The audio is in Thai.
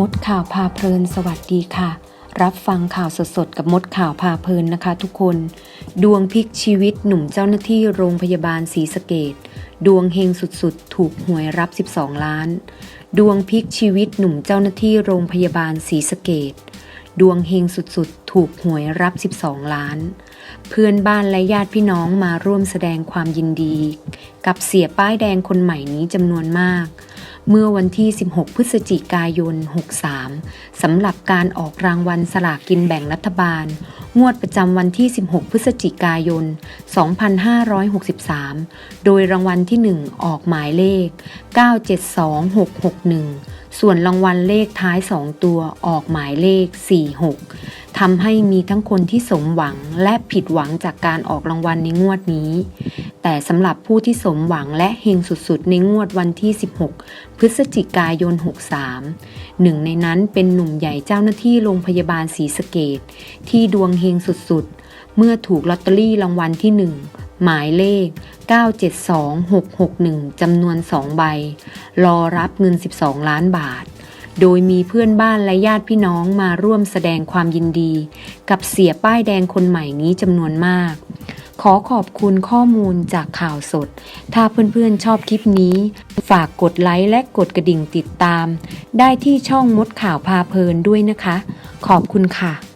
มดข่าวพาเพลินสวัสดีค่ะ รับฟังข่าวสดๆกับมดข่าวพาเพลินนะคะ ทุกคน ดวงพลิกชีวิตหนุ่มเจ้าหน้าที่โรงพยาบาลศรีสะเกดดวงเฮงสุดๆ ถูกหวยรับ 12 ล้าน ดวงพลิกชีวิตหนุ่มเจ้าหน้าที่โรงพยาบาลศรีสะเกดดวงเฮงสุดๆ ถูกหวยรับ 12 ล้าน เพื่อนบ้านและญาติพี่น้องมาร่วมแสดงความยินดี กับเสียป้ายแดงคนใหม่นี้จำนวนมาก เมื่อวันที่ 16 พฤศจิกายน 63 สำหรับการออกรางวัลสลากกินแบ่งรัฐบาล งวดประจำวันที่ 16 พฤศจิกายน 2563 โดยรางวัลที่ 1 ออกหมายเลข 972661 ส่วนรางวัลเลขท้าย 2 ตัวออกหมายเลข 46 ทำให้มีทั้งคนที่สมหวังและผิดหวังจากการออกรางวัลในงวดนี้ แต่สำหรับผู้ที่สมหวังและเฮงสุดๆ ในงวดวันที่ 16 พฤศจิกายน 63 หนึ่งในนั้นเป็นหนุ่มใหญ่เจ้าหน้าที่โรงพยาบาลศรีสะเกดที่ดวงเฮงสุดๆ เมื่อถูกลอตเตอรี่รางวัลที่ 1 หมายเลข 972661 จำนวน 2 ใบ รอรับเงิน 12 ล้านบาทโดยมีเพื่อนบ้านและญาติพี่น้องมาร่วมแสดงความยินดี กับเสียป้ายแดงคนใหม่นี้จำนวนมาก ขอขอบคุณข้อมูลจากข่าวสด ถ้าเพื่อนๆชอบคลิปนี้ ฝากกดไลค์และกดกระดิ่งติดตาม ได้ที่ช่องมดข่าวพาเพลินด้วยนะคะ ขอบคุณค่ะ